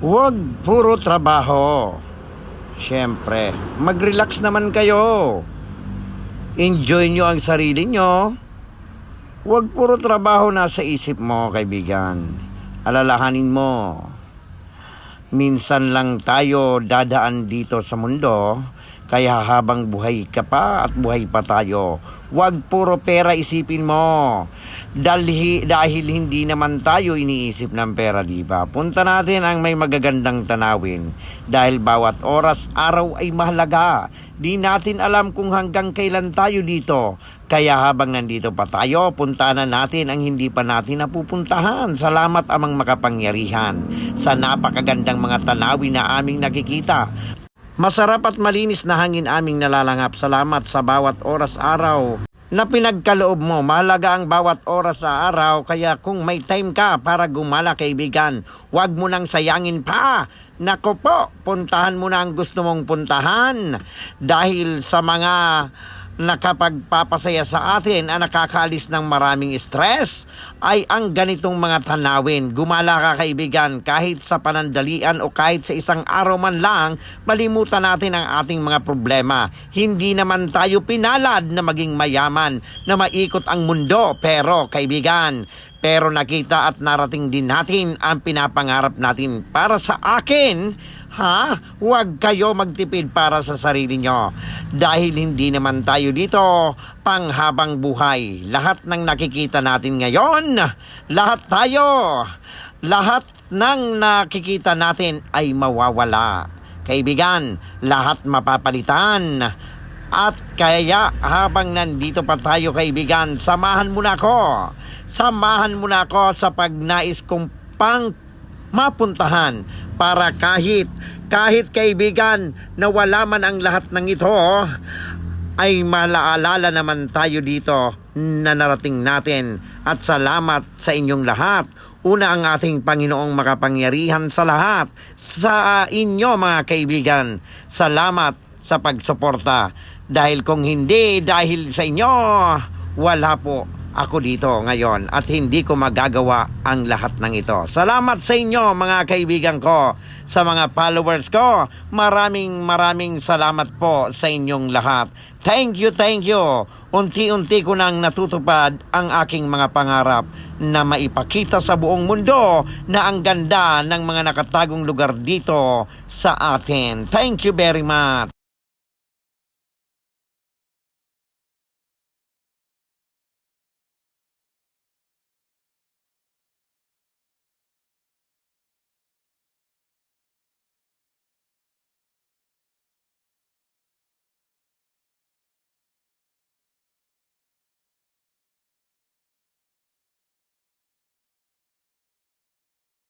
Huwag puro trabaho. Siyempre, mag-relax naman kayo. Enjoy nyo ang sarili nyo. Huwag puro trabaho nasa isip mo, kaibigan. Alalahanin mo. Minsan lang tayo dadaan dito sa mundo, kaya habang buhay ka pa at buhay pa tayo, huwag puro pera isipin mo. Dahil, dahil hindi naman tayo iniisip ng pera, di ba? Punta natin ang may magagandang tanawin. Dahil bawat oras, araw ay mahalaga. Di natin alam kung hanggang kailan tayo dito. Kaya habang nandito pa tayo, puntahan na natin ang hindi pa natin napupuntahan. Salamat amang makapangyarihan sa napakagandang mga tanawin na aming nakikita. Masarap at malinis na hangin aming nalalangap. Salamat sa bawat oras araw na pinagkaloob mo. Mahalaga ang bawat oras sa araw. Kaya kung may time ka para gumala kaibigan, huwag mo nang sayangin pa. Nako po, puntahan mo na ang gusto mong puntahan. Dahil sa mga nakapagpapasaya sa atin ang nakakaalis ng maraming stress ay ang ganitong mga tanawin. Gumala ka kaibigan kahit sa panandalian o kahit sa isang araw man lang, malimutan natin ang ating mga problema. Hindi naman tayo pinalad na maging mayaman, na maikot ang mundo. Pero kaibigan, pero nakita at narating din natin ang pinapangarap natin para sa akin. Ha? Huwag kayo magtipid para sa sarili nyo. Dahil hindi naman tayo dito panghabang buhay. Lahat ng nakikita natin ngayon, lahat tayo, lahat ng nakikita natin ay mawawala. Kaibigan, lahat mapapalitan. At kaya habang nandito pa tayo kaibigan, samahan mo na ako. Samahan mo na ako sa pagnais kong pang mapuntahan para kahit kahit kaibigan na wala man ang lahat ng ito ay malaalala naman tayo dito na narating natin at salamat sa inyong lahat. Una ang ating Panginoong makapangyarihan sa lahat. Sa inyo mga kaibigan, salamat sa pagsuporta. Dahil kung hindi, dahil sa inyo, wala po ako dito ngayon at hindi ko magagawa ang lahat ng ito. Salamat sa inyo mga kaibigan ko, sa mga followers ko. Maraming maraming salamat po sa inyong lahat. Thank you, thank you. Unti-unti ko nang natutupad ang aking mga pangarap na maipakita sa buong mundo na ang ganda ng mga nakatagong lugar dito sa atin. Thank you very much.